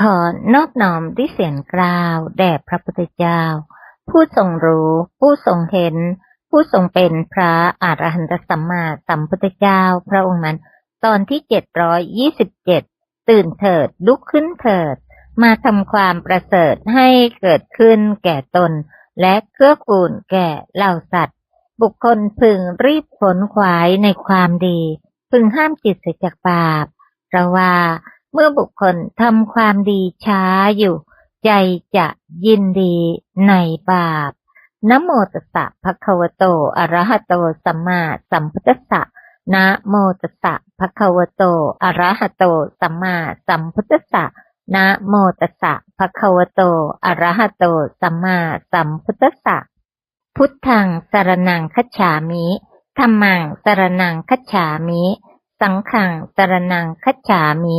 ขอนอบน้อมด้วยเสียงกล่าว แด่พระพุทธเจ้า ผู้ทรงรู้ ผู้ทรงเห็น ผู้ทรงเป็นพระอรหันตสัมมาสัมพุทธเจ้า พระองค์นั้น ตอนที่เจ็ดร้อยยี่สิบเจ็ดตื่นเถิดลุกขึ้นเถิด มาทำความประเสริฐให้เกิดขึ้นแก่ตน และเกื้อกูลแก่เหล่าสัตว์ บุคคลพึงรีบผลขวายในความดี พึงห้ามจิตเสียจากบาปเพราะว่า เมื่อบุคคลทำความดีช้าอยู่ ใจจะยินดีในบาปนะโมตัสสะภะคะวะโตอะระหะโตสัมมาสัมพุทธัสสะนะโมตัสสะภะคะวะโตอะระหะโตสัมมาสัมพุทธัสสะนะโมตัสสะภะคะวะโตอะระหะโตสัมมาสัมพุทธัสสะพุทธังสรนังคัจฉามิธรรมังสรนังคัจฉามิ สังฆังสรนังคัจฉามิ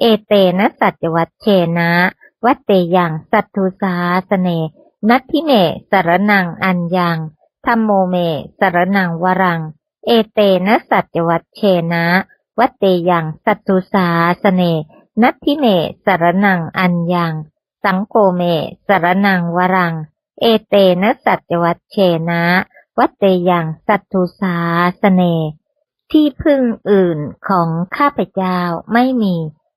เอเตนะสัจวัตเชนะ วัตเตยังสัตถุสาสเน นัตทิเมสรนังอัญญังธรรมโมเมสรนังวรัง เอเตนะสัจวัตเชนะ วัตเตยังสัตถุสาสเน นัตทิเมสรนังอัญญัง สังโฆเมสรนังวรัง เอเตนะสัจวัตเชนะ วัตเตยังสัตถุสาสเน ที่พึ่งอื่นของข้าพเจ้าไม่มี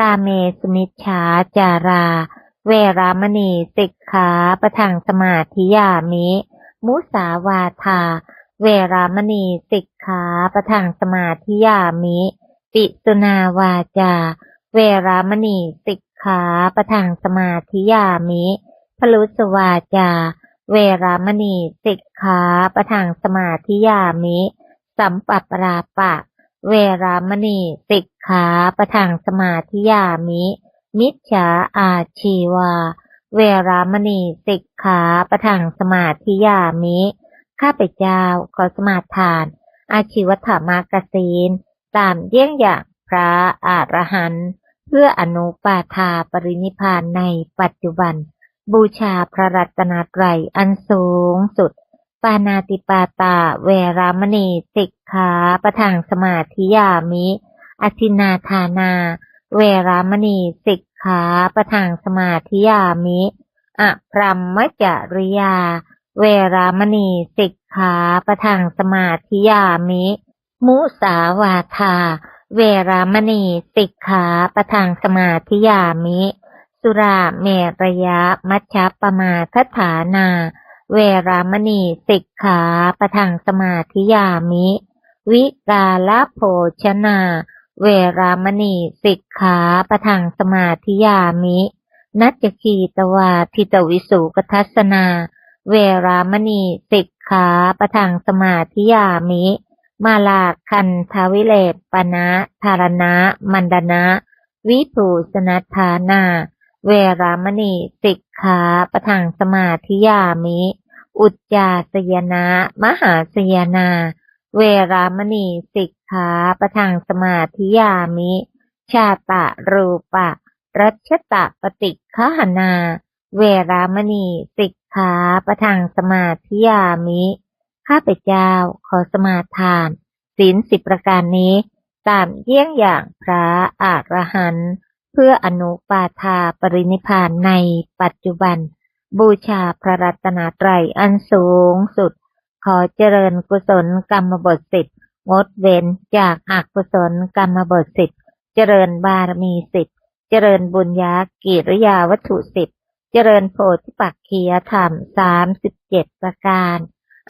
กาเมสมิชฌาจารา เวรามณีสิกขาประทังสมาธิยามิ มุสาวาทา เวรามณีสิกขาประทังสมาธิยามิ ปิสุนาวาจา เวรามณีสิกขาประทังสมาธิยามิพลุสวาจา เวรามณีสิกขาประทังสมาธิยามิ สัมปัปราปะ เวรามณีสิกขาประทังสมาธิยามิ มิจฉาอาชีวา เวรามณีสิกขาประทังสมาธิยามิ ข้าพเจ้าขอสมาทาน อาชีวธรรมกสีนตามเยี่ยงอย่างพระอรหันต์เพื่ออนุปาทาปรินิพานในปัจจุบัน บูชาพระรัตนตรัยอันสูงสุด ปานาติปาตา เวรามณีสิกขาประทางสมาธิยามิ อธินาทานา เวรามณีสิกขาประทางสมาธิยามิอะพรหมจริยา เวรามณีสิกขาประทางสมาธิยามิ มุสาวาทา เวรามณีสิกขาประทางสมาธิยามิ สุราเมรยะมัชฌปมาทฐานา เวรามณีสิกขาประทังสมาธิยามิ วิกาลโภชนา เวรามณีสิกขาประทังสมาธิยามิ นัจคีตวาทิตวิสุกทัศนา เวรามณีสิกขาประทังสมาธิยามิ มาลาคันทวิเลปปนะธารณะ มันดนะ วิภูสนัทานา เวรามณีสิกขาประทังสมาธิยามิ อุจจาสยนะ มหาสยนา เวรามณีสิกขาประทังสมาธิยามิ ชาตะรูปะ รัชตะปฏิฆหนา เวรามณีสิกขาประทังสมาธิยามิ ข้าพเจ้าขอสมาทานศีลสิบประการนี้ ตามเยี่ยงอย่างพระอรหันต์ เพื่ออนุปาทาปรินิพานในปัจจุบัน บูชาพระรัตนตรัยอันสูงสุด ขอเจริญกุศลกรรมบทสิทธิ์งดเว้นจากอกุศลกรรมบทสิทธิ์เจริญบารมีสิทธิ์เจริญบุญญากิริยาวัตถุสิทธิ์เจริญโพธิปักคียธรรมสามสิบเจ็ดประการ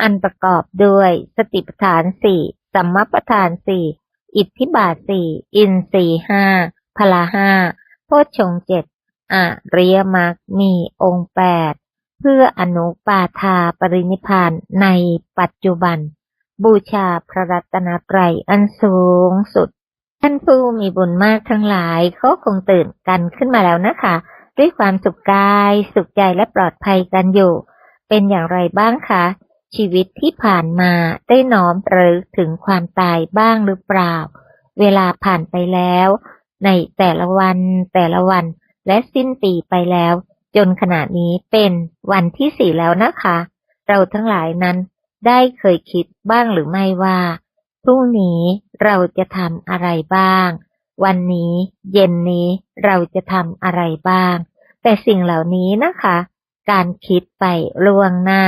อันประกอบด้วยสติปัฏฐานสี่สัมมาปัฏฐานสี่อิทธิบาทสี่อินทรีห้า พละห้าโพชฌงเจ็ดอริยมรรคมีองค์แปดเพื่ออนุปาทาปรินิพานในปัจจุบัน บูชาพระรัตนตรัยอันสูงสุด ท่านผู้มีบุญมากทั้งหลายเขาคงตื่นกันขึ้นมาแล้วนะคะ ด้วยความสุขกายสุขใจและปลอดภัยกันอยู่ เป็นอย่างไรบ้างคะ ชีวิตที่ผ่านมาได้น้อมระลึกถึงความตายบ้างหรือเปล่า เวลาผ่านไปแล้ว ในแต่ละวันแต่ละวัน และสิ้นปีไปแล้ว จนขณะนี้เป็นวันที่สี่แล้วนะคะ เราทั้งหลายนั้นได้เคยคิดบ้างหรือไม่ว่าพรุ่งนี้เราจะทำอะไรบ้าง วันนี้เย็นนี้เราจะทำอะไรบ้าง แต่สิ่งเหล่านี้นะคะ การคิดไปล่วงหน้า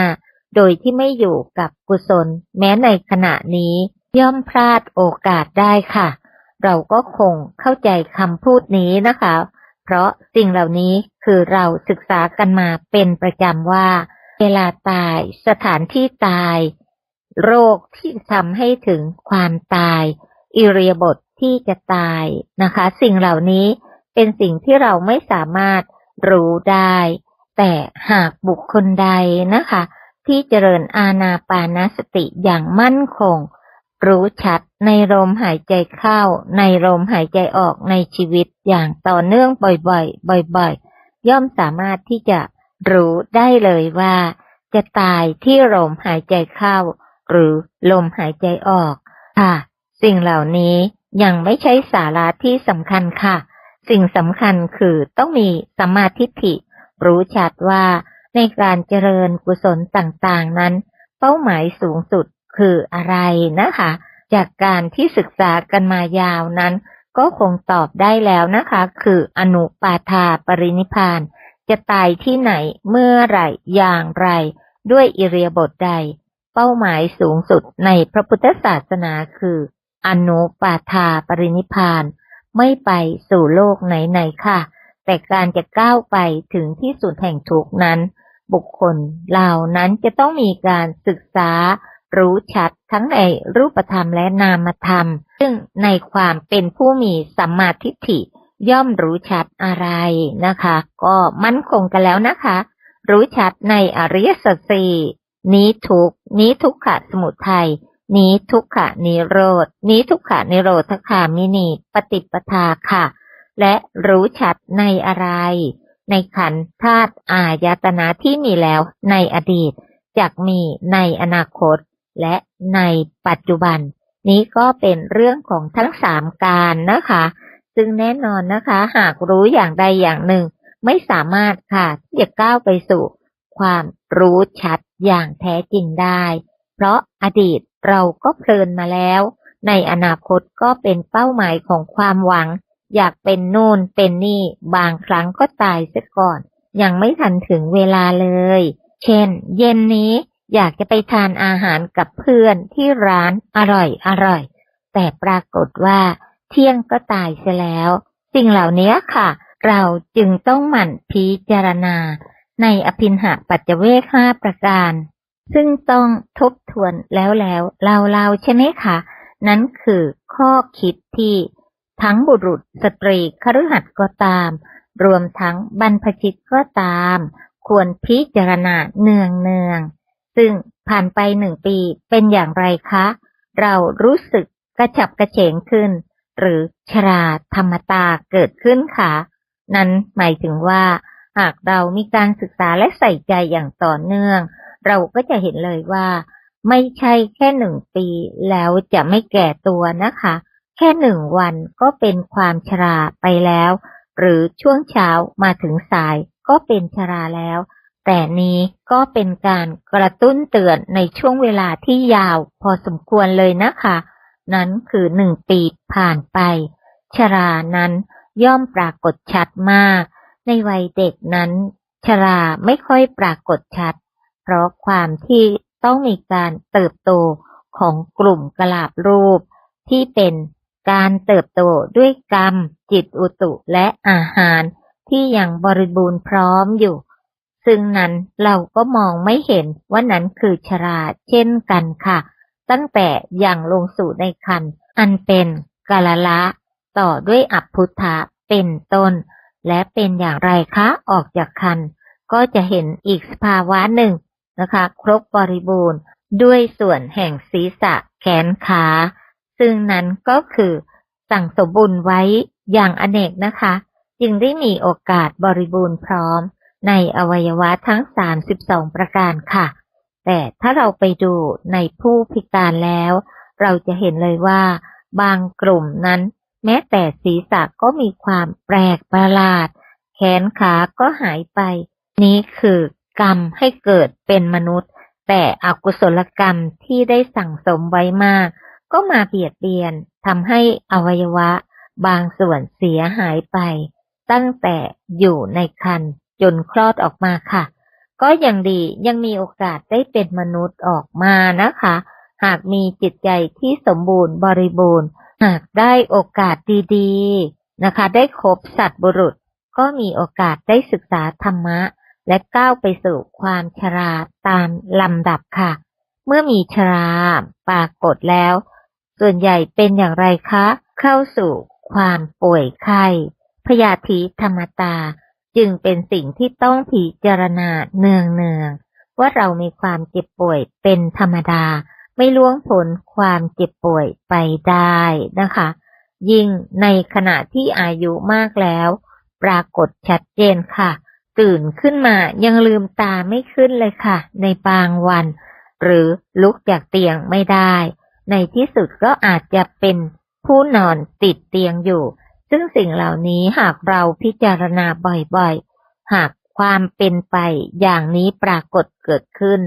โดยที่ไม่อยู่กับกุศล แม้ในขณะนี้ย่อมพลาดโอกาสได้ค่ะ เราก็คงเข้าใจคำพูดนี้นะคะ เพราะสิ่งเหล่านี้คือเราศึกษากันมาเป็นประจำว่า เวลาตายสถานที่ตาย โรคที่ทำให้ถึงความตาย อิเรียาบทที่จะตายนะคะ สิ่งเหล่านี้เป็นสิ่งที่เราไม่สามารถรู้ได้ แต่หากบุคคลใดนะคะ ที่เจริญอาณาปานสติอย่างมั่นคง รู้ชัดในลมหายใจเข้า ในลมหายใจออกในชีวิตอย่างต่อเนื่องบ่อยๆ บ่อยๆ ย่อมสามารถที่จะรู้ได้เลยว่า จะตายที่ลมหายใจเข้า หรือลมหายใจออก ค่ะ สิ่งเหล่านี้ยังไม่ใช่สาระที่สำคัญค่ะ สิ่งสำคัญคือต้องมีสัมมาทิฏฐิ รู้ชัดว่าในการเจริญกุศลต่างๆนั้น เป้าหมายสูงสุด คืออะไรนะคะ จากการที่ศึกษากันมายาวนั้น ก็คงตอบได้แล้วนะคะ คืออนุปาทาปรินิพาน จะตายที่ไหนเมื่อไหร่อย่างไร ด้วยอิเรียบทใด เป้าหมายสูงสุดในพระพุทธศาสนาคือ อนุปาทาปรินิพาน ไม่ไปสู่โลกไหนๆค่ะ แต่การจะก้าวไปถึงที่สุดแห่งทุกนั้น บุคคลเหล่านั้นจะต้องมีการศึกษา รู้ชัดทั้งในรูปธรรมและนามธรรม ซึ่งในความเป็นผู้มีสัมมาทิฏฐิย่อมรู้ชัดอะไรนะคะ ก็มั่นคงกันแล้วนะคะ รู้ชัดในอริยสัจสี่นี้ทุกนี้ทุกขะสมุทัยนี้ทุกขะนิโรธนี้ทุกขะนิโรธคามินีปฏิปทาค่ะ และรู้ชัดในอะไร ในขันธ์ธาตุอายตนะที่มีแล้วในอดีตจากมีในอนาคต และในปัจจุบัน นี้ก็เป็นเรื่องของทั้งสามการนะคะ ซึ่งแน่นอนนะคะ หากรู้อย่างใดอย่างหนึ่ง ไม่สามารถค่ะที่จะก้าวไปสู่ ความรู้ชัดอย่างแท้จริงได้ เพราะอดีตเราก็เพลินมาแล้ว ในอนาคตก็เป็นเป้าหมายของความหวัง อยากเป็นโน่นเป็นนี่บางครั้งก็ตายเสียก่อน ยังไม่ทันถึงเวลาเลย เช่น เย็นนี้ อยากจะไปทานอาหารกับเพื่อนที่ร้านอร่อยอร่อย แต่ปรากฏว่าเที่ยงก็ตายเสียแล้ว สิ่งเหล่านี้ค่ะ เราจึงต้องหมั่นพิจารณา ในอภินหาปัจจเวคห้าประการ ซึ่งต้องทบทวนแล้วแล้วเราเราใช่ไหมคะนั้นคือข้อคิดที่ทั้งบุรุษสตรีคฤหัสถ์ก็ตาม รวมทั้งบรรพชิตก็ตาม ควรพิจารณาเนืองเนือง ซึ่งผ่านไปหนึ่งปีเป็นอย่างไรคะ เรารู้สึกกระฉับกระเฉงขึ้น หรือชราธรรมตาเกิดขึ้นค่ะ นั้นหมายถึงว่า หากเรามีการศึกษาและใส่ใจอย่างต่อเนื่อง เราก็จะเห็นเลยว่า ไม่ใช่แค่หนึ่งปีแล้วจะไม่แก่ตัวนะคะ แค่หนึ่งวันก็เป็นความชราไปแล้ว หรือช่วงเช้ามาถึงสายก็เป็นชราแล้ว แต่นี้ก็เป็นการกระตุ้นเตือนในช่วงเวลาที่ยาวพอสมควรเลยนะคะ นั้นคือหนึ่งปีผ่านไป ชรานั้นย่อมปรากฏชัดมาก ในวัยเด็กนั้น ชราไม่ค่อยปรากฏชัด เพราะความที่ต้องมีการเติบโตของกลุ่มกลาบรูป ที่เป็นการเติบโตด้วยกรรม จิตอุตุและอาหาร ที่ยังบริบูรณ์พร้อมอยู่ ซึ่งนั้นเราก็มองไม่เห็นว่านั้นคือชราเช่นกันค่ะ ตั้งแต่อย่างลงสู่ในคันอันเป็นกาลละ ต่อด้วยอัพพุทธะเป็นต้น และเป็นอย่างไรคะออกจากคันก็จะเห็นอีกสภาวะหนึ่งนะคะ ครบบริบูรณ์ด้วยส่วนแห่งศีรษะแขนขา ซึ่งนั้นก็คือสั่งสมบุญไว้อย่างอเนกนะคะ จึงได้มีโอกาสบริบูรณ์พร้อม ในอวัยวะทั้ง 32 ประการค่ะ แต่ถ้าเราไปดูในผู้พิการแล้ว เราจะเห็นเลยว่า บางกลุ่มนั้น แม้แต่ศีรษะก็มีความแปลกประหลาด แขนขาก็หายไป นี้คือกรรมให้เกิดเป็นมนุษย์ แต่อกุศลกรรมที่ได้สั่งสมไว้มาก ก็มาเบียดเบียนทำให้อวัยวะ บางส่วนเสียหายไป ตั้งแต่อยู่ในคัน จนคลอดออกมาค่ะ ก็ยังดียังมีโอกาสได้เป็นมนุษย์ออกมานะคะ หากมีจิตใจที่สมบูรณ์บริบูรณ์ หากได้โอกาสดีๆนะคะ ได้คบสัตว์บุรุษ ก็มีโอกาสได้ศึกษาธรรมะ และก้าวไปสู่ความชราตามลำดับค่ะ เมื่อมีชราปรากฏแล้ว ส่วนใหญ่เป็นอย่างไรคะ เข้าสู่ความป่วยไข้พยาธิธรรมตา จึงเป็นสิ่งที่ต้องพิจารณาเนืองเนืองๆว่าเรามีความเจ็บป่วยเป็นธรรมดา ไม่ล่วงพ้นความเจ็บป่วยไปได้นะคะ ยิ่งในขณะที่อายุมากแล้ว ปรากฏชัดเจนค่ะ ตื่นขึ้นมายังลืมตาไม่ขึ้นเลยค่ะ ในบางวัน หรือลุกจากเตียงไม่ได้ ในที่สุดก็อาจจะเป็นผู้นอนติดเตียงอยู่ ซึ่งสิ่งเหล่านี้หากเราพิจารณาบ่อยๆ หากความเป็นไปอย่างนี้ปรากฏเกิดขึ้น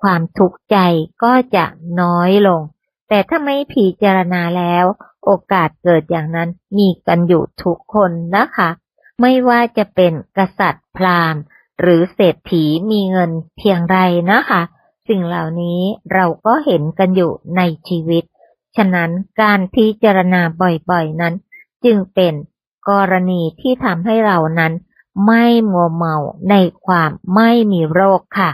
ความทุกข์ใจก็จะน้อยลง แต่ถ้าไม่พิจารณาแล้ว โอกาสเกิดอย่างนั้นมีกันอยู่ทุกคนนะคะ ไม่ว่าจะเป็นกษัตริย์พราหมณ์ หรือเศรษฐีมีเงินเพียงไรนะคะ สิ่งเหล่านี้เราก็เห็นกันอยู่ในชีวิต ฉะนั้นการพิจารณาบ่อยๆนั้น จึงเป็นกรณีที่ทำให้เรานั้น ไม่มัวเมาในความไม่มีโรคค่ะ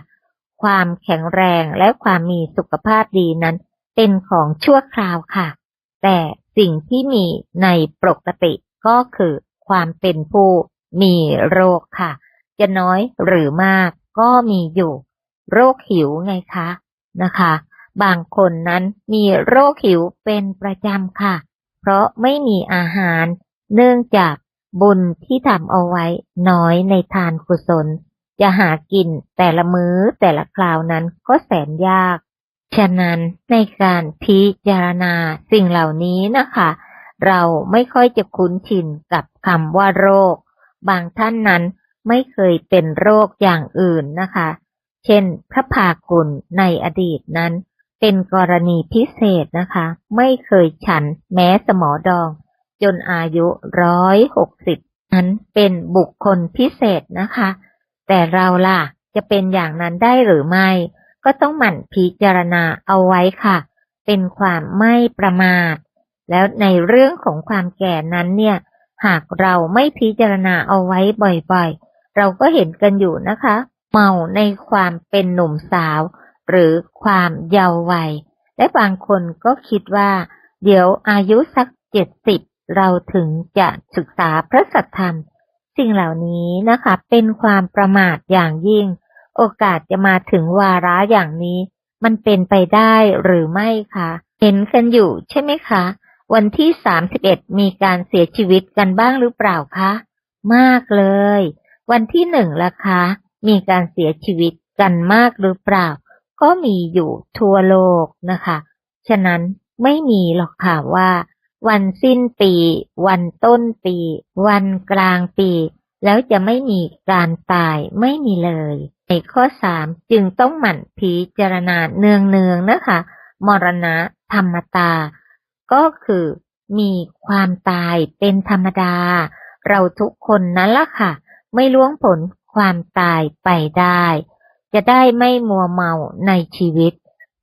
ความแข็งแรงและความมีสุขภาพดีนั้น เป็นของชั่วคราวค่ะ แต่สิ่งที่มีในปกติก็คือความเป็นผู้มีโรคค่ะ จะน้อยหรือมากก็มีอยู่ โรคหิวไงคะนะคะ บางคนนั้นมีโรคหิวเป็นประจำค่ะ เพราะไม่มีอาหาร เนื่องจากบุญที่ทำเอาไว้น้อยในทานกุศล จะหากินแต่ละมื้อแต่ละคราวนั้นก็แสนยาก ฉะนั้นในการพิจารณาสิ่งเหล่านี้นะคะ เราไม่ค่อยจะคุ้นชินกับคำว่าโรค บางท่านนั้นไม่เคยเป็นโรคอย่างอื่นนะคะ เช่นพระภากุลในอดีตนั้น เป็นกรณีพิเศษนะคะ ไม่เคยฉันแม้สมอดอง จนอายุร้อยหกสิบนั้นเป็นบุคคลพิเศษนะคะ แต่เราล่ะจะเป็นอย่างนั้นได้หรือไม่ ก็ต้องหมั่นพิจารณาเอาไว้ค่ะ เป็นความไม่ประมาท แล้วในเรื่องของความแก่นั้นเนี่ย หากเราไม่พิจารณาเอาไว้บ่อยๆ เราก็เห็นกันอยู่นะคะ เมาในความเป็นหนุ่มสาว หรือความเยาว์วัย และบางคนก็คิดว่า เดี๋ยวอายุสักเจ็ดสิบเราถึงจะศึกษาพระสัทธรรม สิ่งเหล่านี้นะคะเป็นความประมาทอย่างยิ่ง โอกาสจะมาถึงวาระอย่างนี้ มันเป็นไปได้หรือไม่คะเห็นกันอยู่ใช่ไหมคะ วันที่31มีการเสียชีวิตกันบ้างหรือเปล่าคะ มากเลย วันที่หนึ่งละคะ มีการเสียชีวิตกันมากหรือเปล่า ก็มีอยู่ทั่วโลกนะคะ ฉะนั้นไม่มีหรอกค่ะว่า วันสิ้นปี วันต้นปี วันกลางปี แล้วจะไม่มีการตายไม่มีเลยในข้อสามจึงต้องหมั่นพิจารณาเนืองเนืองนะคะ มรณะธรรมตา ก็คือมีความตายเป็นธรรมดา เราทุกคนนั้นละค่ะ ไม่ล่วงผลความตายไปได้ จะได้ไม่มัวเมาในชีวิต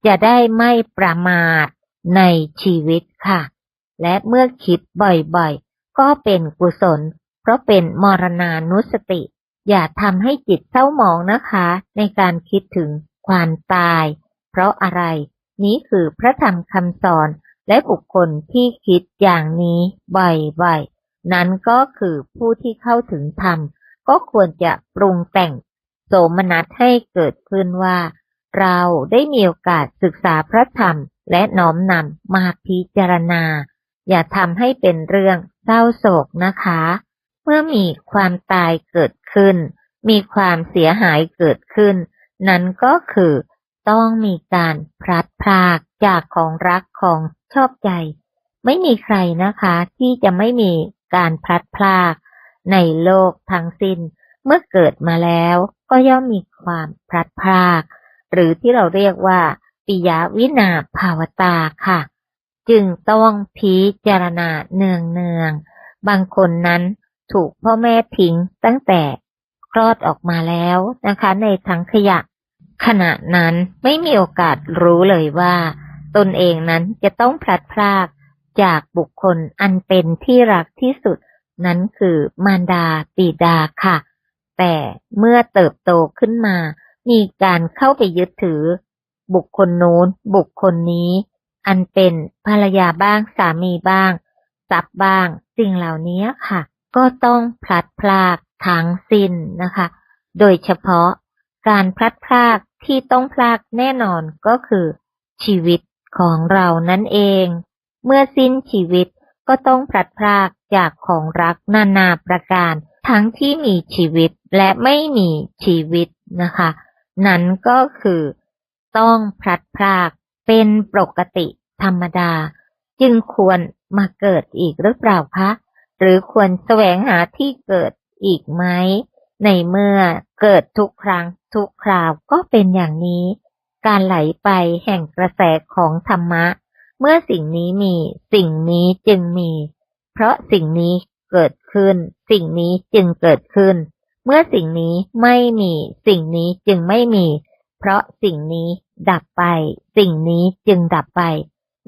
จะได้ไม่ประมาทในชีวิตค่ะ และเมื่อคิดบ่อยๆ ก็เป็นกุศล เพราะเป็นมรณานุสติ อย่าทำให้จิตเศร้าหมองนะคะ ในการคิดถึงความตาย เพราะอะไร นี้คือพระธรรมคำสอนและบุคคลที่คิดอย่างนี้บ่อยๆ นั้นก็คือผู้ที่เข้าถึงธรรม ก็ควรจะปรุงแต่ง โสมนัสให้เกิดขึ้นว่า เราได้มีโอกาสศึกษาพระธรรมและน้อมนำมาพิจารณา อย่าทำให้เป็นเรื่องเศร้าโศกนะคะ เมื่อมีความตายเกิดขึ้น มีความเสียหายเกิดขึ้น นั้นก็คือต้องมีการพลัดพรากจากของรักของชอบใจ ไม่มีใครนะคะที่จะไม่มีการพลัดพราก ในโลกทั้งสิ้น เมื่อเกิดมาแล้วก็ย่อมมีความพลัดพราก หรือที่เราเรียกว่า ปิยวินาภาวตาค่ะ จึงต้องพิจารณาเนืองเนืองบางคนนั้นถูกพ่อแม่ทิ้งตั้งแต่คลอดออกมาแล้วนะคะ ในถังขยะ ขณะนั้นไม่มีโอกาสรู้เลยว่า ตนเองนั้นจะต้องพลัดพรากจากบุคคลอันเป็นที่รักที่สุดนั้นคือมารดาปิดาค่ะ แต่เมื่อเติบโตขึ้นมา มีการเข้าไปยึดถือ บุคคลโน้น บุคคลนี้ อันเป็นภรรยาบ้างสามีบ้างทรัพย์บ้าง สิ่งเหล่านี้ค่ะ ก็ต้องพลัดพรากทั้งสิ้นนะคะ โดยเฉพาะการพลัดพรากที่ต้องพลากแน่นอนก็คือ ชีวิตของเรานั่นเอง เมื่อสิ้นชีวิตก็ต้องพลัดพรากจากของรักนานาประการ ทั้งที่มีชีวิตและไม่มีชีวิตนะคะ นั้นก็คือ ต้องพลัดพรากเป็นปกติธรรมดา จึงควรมาเกิดอีกหรือเปล่าคะ หรือควรแสวงหาที่เกิดอีกไหม ในเมื่อเกิดทุกครั้งทุกคราวก็เป็นอย่างนี้ การไหลไปแห่งกระแสของธรรมะ เมื่อสิ่งนี้มีสิ่งนี้จึงมี เพราะสิ่งนี้เกิด ขึ้น สิ่งนี้จึงเกิดขึ้น เมื่อสิ่งนี้ไม่มี สิ่งนี้จึงไม่มี เพราะสิ่งนี้ดับไป สิ่งนี้จึงดับไป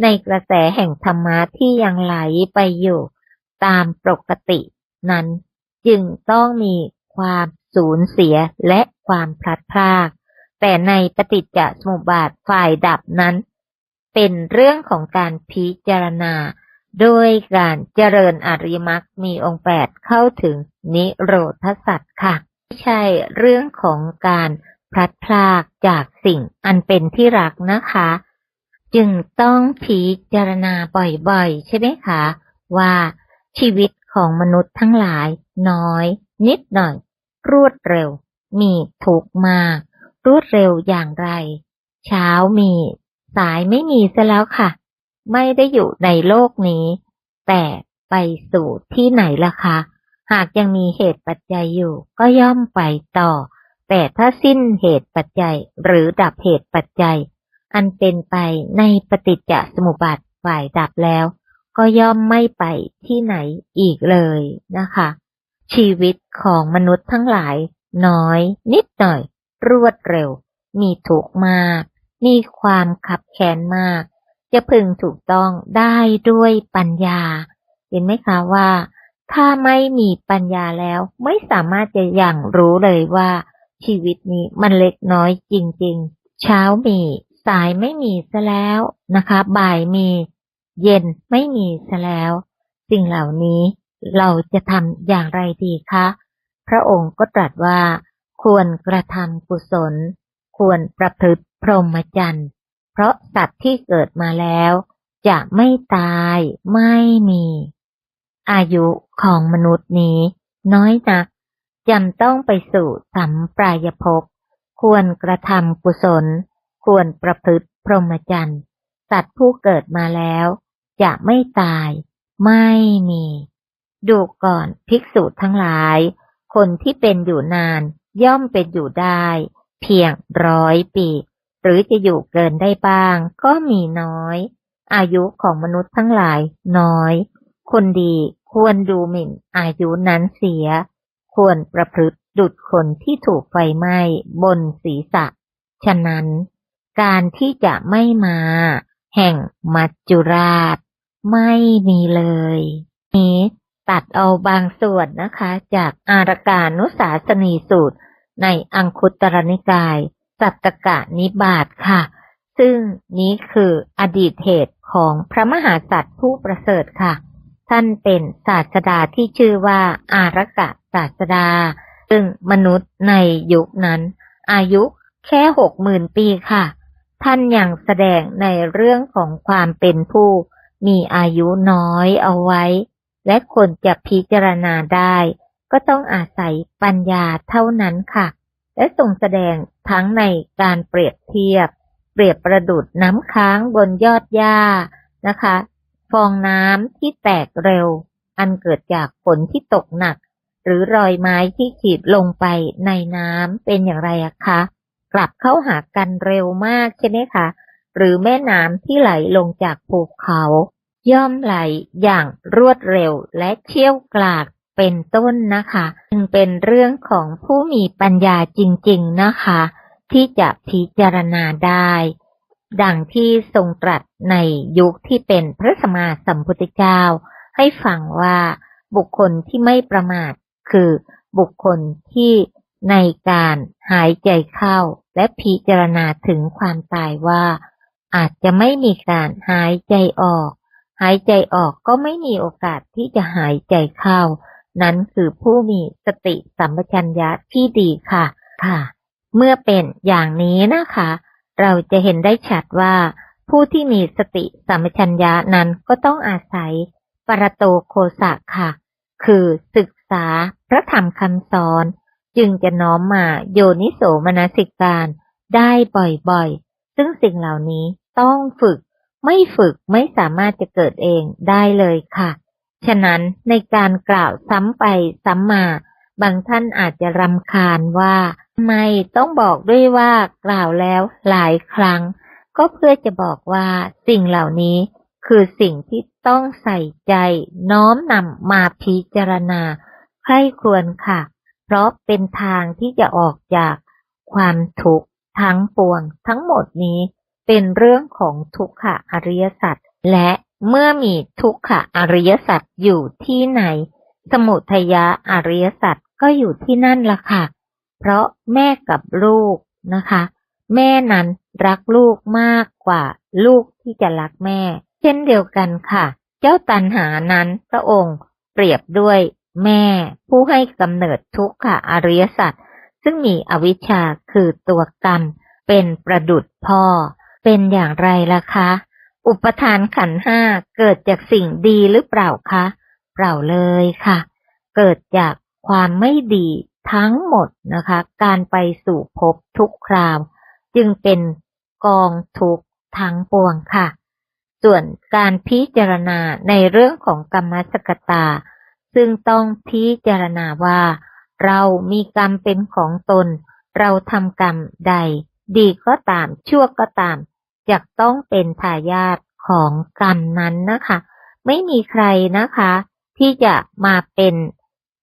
ในกระแสแห่งธรรมะที่ยังไหลไปอยู่ ตามปกตินั้น จึงต้องมีความสูญเสียและความพลัดพราก แต่ในปฏิจจสมุปบาทฝ่ายดับนั้น เป็นเรื่องของการพิจารณา โดยการเจริญอริมรรคมีองค์แปดเข้าถึงนิโรธสัตว์ค่ะ ไม่ใช่เรื่องของการพลัดพรากจากสิ่งอันเป็นที่รักนะคะ จึงต้องพิจารณาบ่อยๆ ใช่ไหมคะ ว่าชีวิตของมนุษย์ทั้งหลายน้อย นิดหน่อย รวดเร็ว มีถูกมาก รวดเร็วอย่างไร เช้ามี สายไม่มีซะแล้วค่ะ ไม่ได้อยู่ในโลกนี้ แต่ไปสู่ที่ไหนล่ะคะ หากยังมีเหตุปัจจัยอยู่ ก็ย่อมไปต่อ แต่ถ้าสิ้นเหตุปัจจัยหรือดับเหตุปัจจัย อันเป็นไปในปฏิจจสมุปบาทฝ่ายดับแล้ว ก็ย่อมไม่ไปที่ไหนอีกเลยนะคะ ชีวิตของมนุษย์ทั้งหลาย น้อย นิดหน่อย รวดเร็ว มีถูกข์มาก มีความขับแค้นมาก จะพึงถูกต้องได้ด้วยปัญญา เห็นไหมคะว่า ถ้าไม่มีปัญญาแล้ว ไม่สามารถจะอย่างรู้เลยว่า ชีวิตนี้มันเล็กน้อยจริง ๆ เช้ามีสายไม่มีซะแล้วนะคะ บ่ายมี เย็นไม่มีซะแล้ว สิ่งเหล่านี้เราจะทำอย่างไรดีคะ พระองค์ก็ตรัสว่า ควรกระทำกุศล ควรประพฤติพรหมจรรย์ ราะสัตว์ที่เกิดมาแล้ว จะไม่ตายไม่มี อายุของมนุษย์นี้ น้อยนักจำต้องไปสู่สัมปรายภพควรกระทำกุศล ควรประพฤติพรหมจรรย์สัตว์ผู้เกิดมาแล้ว จะไม่ตาย ไม่มี ดูก่อนภิกษุทั้งหลาย คนที่เป็นอยู่นานย่อมเป็นอยู่ได้ เพียงร้อยปี หรือจะอยู่เกินได้บ้าง ก็มีน้อย อายุของมนุษย์ทั้งหลายน้อย คนดีควรดูหมิ่นอายุนั้นเสีย ควรประพฤติดุดคนที่ถูกไฟไหม้บนศีรษะ ฉะนั้น การที่จะไม่มา แห่งมัจจุราช ไม่มีเลย นี้ตัดเอาบางส่วนนะคะ จากอารการนุสาสนีสูตรในอังคุตรนิกาย สัตตกะนิบาตค่ะ ซึ่งนี้คืออดีตเหตุของพระมหาสัตว์ผู้ประเสริฐค่ะ ท่านเป็นศาสดาที่ชื่อว่าอารกะศาสดา ซึ่งมนุษย์ในยุคนั้น อายุแค่หกหมื่นปีค่ะ ท่านยังแสดงในเรื่องของความเป็นผู้มีอายุน้อยเอาไว้ และคนจะพิจารณาได้ ก็ต้องอาศัยปัญญาเท่านั้นค่ะ และทรงแสดง ทั้งในการเปรียบเทียบ เปรียบประดุดน้ำค้างบนยอดหญ้านะคะ ฟองน้ำที่แตกเร็ว อันเกิดจากฝนที่ตกหนัก หรือรอยไม้ที่ขีดลงไปในน้ำเป็นอย่างไรคะ กลับเข้าหากันเร็วมากใช่ไหมคะ หรือแม่น้ำที่ไหลลงจากภูเขา ย่อมไหลอย่างรวดเร็วและเชี่ยวกรากเป็นต้นนะคะ จึงเป็นเรื่องของผู้มีปัญญาจริง ๆ นะคะ ที่จะพิจารณาได้ ดังที่ทรงตรัสในยุคที่เป็นพระสมมาสัมพุทธเจ้า ให้ฟังว่าบุคคลที่ไม่ประมาท คือบุคคลที่ในการหายใจเข้าและพิจารณาถึงความตายว่า อาจจะไม่มีการหายใจออก หายใจออกก็ไม่มีโอกาสที่จะหายใจเข้า นั้นคือผู้มีสติสัมปชัญญะที่ดีค่ะค่ะ เมื่อเป็นอย่างนี้นะคะ เราจะเห็นได้ชัดว่า ผู้ที่มีสติสัมปชัญญะนั้นก็ต้องอาศัยปรโตโคสะค่ะ คือศึกษาพระธรรมคำสอน จึงจะน้อมมาโยนิโสมนสิการได้บ่อยๆ ซึ่งสิ่งเหล่านี้ต้องฝึก ไม่ฝึกไม่สามารถจะเกิดเองได้เลยค่ะ ฉะนั้นในการกล่าวซ้ำไปซ้ำมา บางท่านอาจจะรำคาญว่าไม่ต้องบอกด้วยว่ากล่าวแล้วหลายครั้ง ก็เพื่อจะบอกว่าสิ่งเหล่านี้คือสิ่งที่ต้องใส่ใจ น้อมนำมาพิจารณาใคร่ควรค่ะ เพราะเป็นทางที่จะออกจากความทุกข์ทั้งปวง ทั้งหมดนี้เป็นเรื่องของทุกขะอริยสัจและเมื่อมีทุกขะอริยสัจอยู่ที่ไหน สมุทยะอริยสัจ ก็อยู่ที่นั่นละค่ะ เพราะแม่กับลูกนะคะ แม่นั้นรักลูกมากกว่าลูกที่จะรักแม่ เช่นเดียวกันค่ะ เจ้าตันหานั้นพระองค์เปรียบด้วยแม่ ผู้ให้กำเนิดทุกขะอริยสัจซึ่งมีอวิชชาคือตัวกรรม เป็นประดุดพ่อ เป็นอย่างไรล่ะคะ อุปทานขันห้าเกิดจากสิ่งดีหรือเปล่าคะ เปล่าเลยค่ะ เกิดจาก ความไม่ดีทั้งหมดนะคะ การไปสู่ภพทุกคราว จึงเป็นกองทุกทั้งปวงค่ะ ส่วนการพิจารณาในเรื่องของกรรมสกตา ซึ่งต้องพิจารณาว่า เรามีกรรมเป็นของตน เราทำกรรมใด ดีก็ตามชั่วก็ตามจะต้องเป็นทายาทของกรรมนั้นนะคะ ไม่มีใครนะคะ ที่จะมาเป็น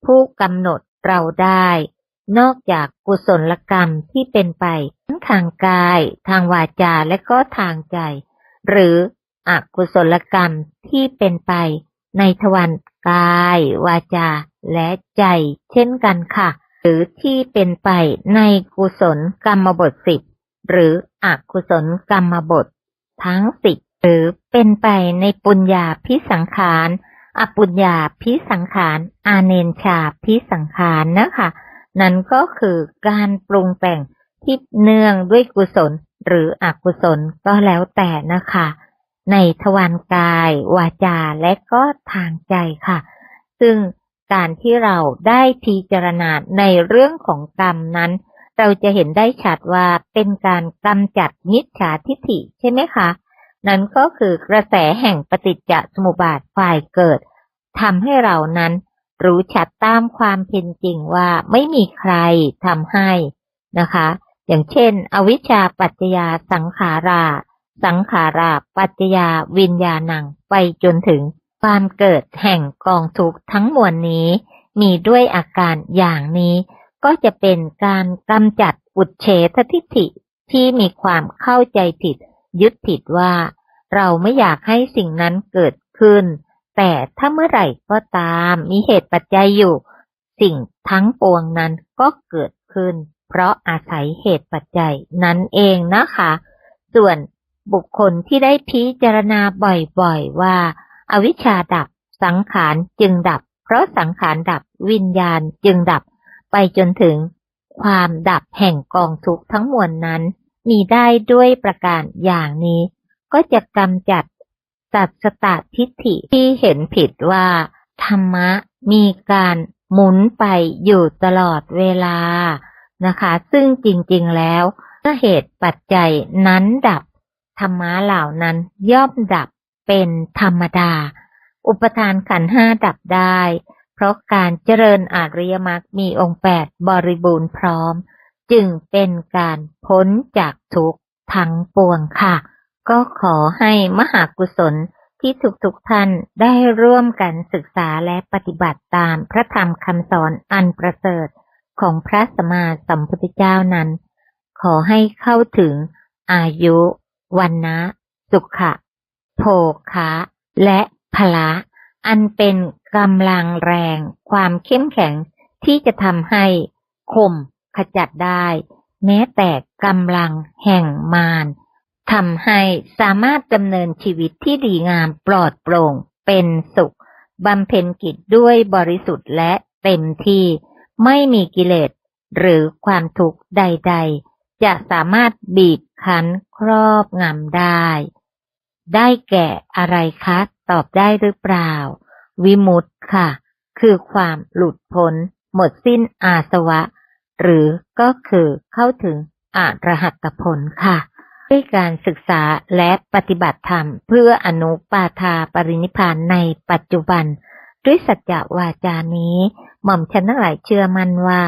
ผู้กำหนดเราได้ นอกจากกุศลกรรมที่เป็นไปทั้งทางกาย ทางวาจาและก็ทางใจ หรืออกุศลกรรมที่เป็นไป ในทวารกาย วาจา และใจ เช่นกันค่ะ หรือที่เป็นไปในกุศลกรรมบทสิบหรืออกุศลกรรมบท ทั้งสิบหรือเป็นไปในปุญญาพิสังขาร อปุญญาพิสังขาร อาเนนชาพิสังขารนะคะ นั่นก็คือการปรุงแต่งที่เนื่องด้วยกุศลหรืออกุศลก็แล้วแต่นะคะ ในทวารกาย วาจาและก็ทางใจค่ะ ซึ่งการที่เราได้พิจารณาในเรื่องของกรรมนั้น เราจะเห็นได้ชัดว่าเป็นการกำจัดมิจฉาทิฏฐิใช่ไหมคะ นั่นก็คือกระแสแห่งปฏิจจสมุปบาทฝ่ายเกิดทำให้เรานั้นรู้ชัดตามความเป็นจริงว่าไม่มีใครทำให้นะคะ อย่างเช่น อวิชชาปัจจยาสังขารา สังขาราปัจจยาวิญญาณังไปจนถึงความเกิดแห่งกองทุกข์ทั้งมวลนี้ มีด้วยอาการอย่างนี้ ก็จะเป็นการกำจัดอุดเฉททิฏฐิที่มีความเข้าใจผิด ยึดผิดว่า เราไม่อยากให้สิ่งนั้นเกิดขึ้น แต่ถ้าเมื่อไหร่ก็ตามมีเหตุปัจจัยอยู่ สิ่งทั้งปวงนั้นก็เกิดขึ้น เพราะอาศัยเหตุปัจจัยนั้นเองนะคะ ส่วนบุคคลที่ได้พิจารณาบ่อยๆว่า อวิชชาดับสังขารจึงดับ เพราะสังขารดับวิญญาณจึงดับ ไปจนถึงความดับแห่งกองทุกข์ทั้งมวลนั้น มีได้ด้วยประการอย่างนี้ ก็จะกำจัดสัตสตทิฏฐิที่เห็นผิดว่า ธรรมะมีการหมุนไปอยู่ตลอดเวลานะคะ ซึ่งจริงๆแล้วเมื่อเหตุปัจจัยนั้นดับ ธรรมะเหล่านั้นย่อมดับเป็นธรรมดา อุปทานขันห้าดับได้ เพราะการเจริญอริยมรรคมีองค์แปดบริบูรณ์พร้อม จึงเป็นการพ้นจากทุกข์ทั้งปวงค่ะ ก็ขอให้มหากุศลที่ทุกๆทท่านได้ร่วมกันศึกษาและปฏิบัติตามพระธรรมคำสอนอันประเสริฐของพระสัมมาสัมพุทธเจ้านั้น ขอให้เข้าถึงอายุวันนะสุขะโภคะ และพละ อันเป็นกำลังแรง ความเข้มแข็งที่จะทำให้ข่มขจัดได้ แม้แต่กำลังแห่งมาร ทำให้สามารถดำเนินชีวิตที่ดีงามปลอดโปร่ง เป็นสุขบำเพ็ญกิจด้วยบริสุทธิ์และเต็มที่ไม่มีกิเลสหรือความทุกข์ใด ๆ จะสามารถบีบคั้นครอบงำได้ ได้แก่อะไรคะ ตอบได้หรือเปล่า วิมุตต์ค่ะ คือความหลุดพ้น หมดสิ้นอาสวะ หรือก็คือเข้าถึงอรหัตผลค่ะ ด้วยการศึกษาและปฏิบัติธรรม เพื่ออนุปาทาปรินิพานในปัจจุบัน ด้วยสัจจวาจานี้ หม่อมฉันทั้งหลายเชื่อมั่นว่า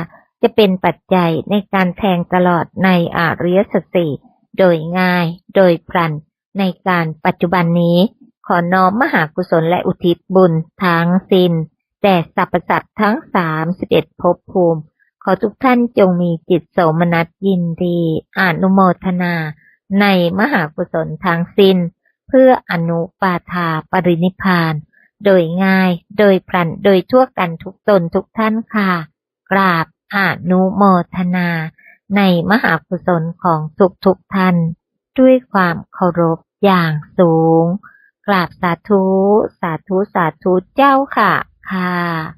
จะเป็นปัจจัยในการแทงตลอดในอริยสัจสี่โดยง่าย โดยพลัน ในการปัจจุบันนี้ ขอน้อมมหากุศลและอุทิศบุญทั้งสิ้นแต่สรรพสัตว์ทั้งสามสิบเอ็ดภพภูมิ ขอทุกท่านจงมีจิตโสมนัสยินดี อนุโมทนา ในมหากุศลทางสิ้น เพื่ออนุปาทาปรินิพานโดยง่าย โดยพลัน โดยทั่วกันทุกตนทุกท่านค่ะ กราบอนุโมทนา ในมหากุศลของทุกทุกท่าน ด้วยความเคารพอย่างสูง กราบสาธุ สาธุ สาธุเจ้าค่ะ ค่ะ